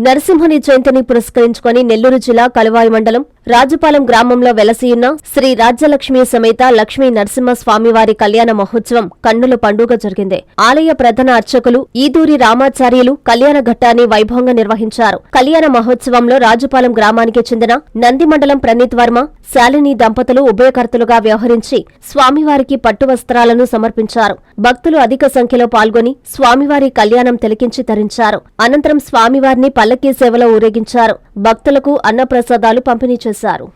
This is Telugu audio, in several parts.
నరసింహుని జయంతిని పురస్కరించుకొని నెల్లూరు జిల్లా కలువాయి మండలం రాజుపాలెం గ్రామంలో వెలసియున్న శ్రీ రాజ్యలక్ష్మి సమేత లక్ష్మీ నరసింహ స్వామివారి కళ్యాణ మహోత్సవం కన్నుల పండుగ జరిగింది. ఆలయ ప్రధాన అర్చకులు ఈదూరి రామాచార్యులు కళ్యాణ ఘట్టాన్ని వైభవంగా నిర్వహించారు. కళ్యాణ మహోత్సవంలో రాజుపాలెం గ్రామానికి చెందిన నంది మండలం ప్రణీత్ వర్మ శాలిని దంపతులు ఉభయకర్తలుగా వ్యవహరించి స్వామివారికి పట్టు వస్త్రాలను సమర్పించారు. భక్తులు అధిక సంఖ్యలో పాల్గొని స్వామివారి కళ్యాణం తిలకించి తరించారు అనంతరం స్వామివారిని పల్లకీ సేవలో ఊరేగించారు. భక్తులకు అన్నప్రసాదాలు పంపిణీ చేశారు.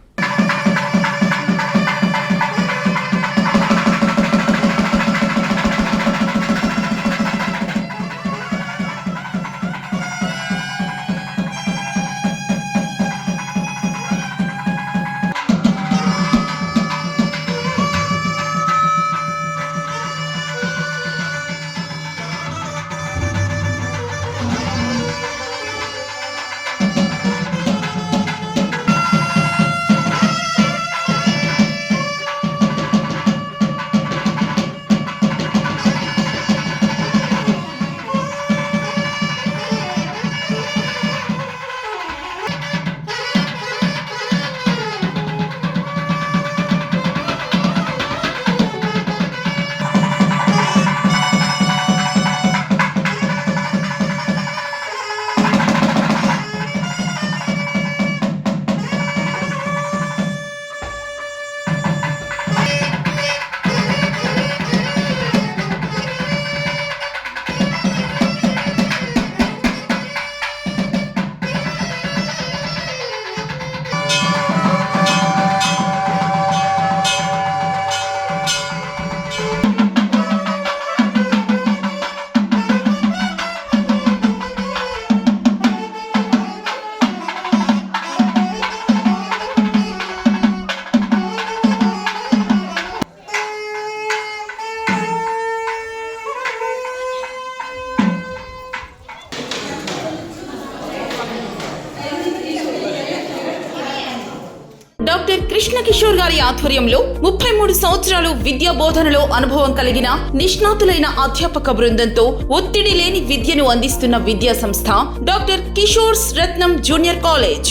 కృష్ణ కిషోర్ గారి ఆధ్వర్యంలో ముప్పై మూడు సంవత్సరాలు విద్యా బోధనలో అనుభవం కలిగిన నిష్ణాతులైన అధ్యాపక బృందంతో ఒత్తిడి లేని విద్యను అందిస్తున్న విద్యా సంస్థ doctor Kishore's Ratnam junior college.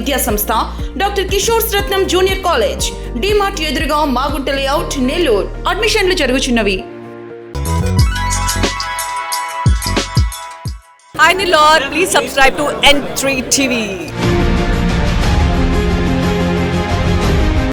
విద్యా సంస్థ doctor Kishore Ratnam junior college DMart ఎదురుగా మాగుంట లేఅవుట్ నెల్లూరు. అడ్మిషన్లు జరుగుచున్నవి. Hi Nilor, please subscribe to N3 TV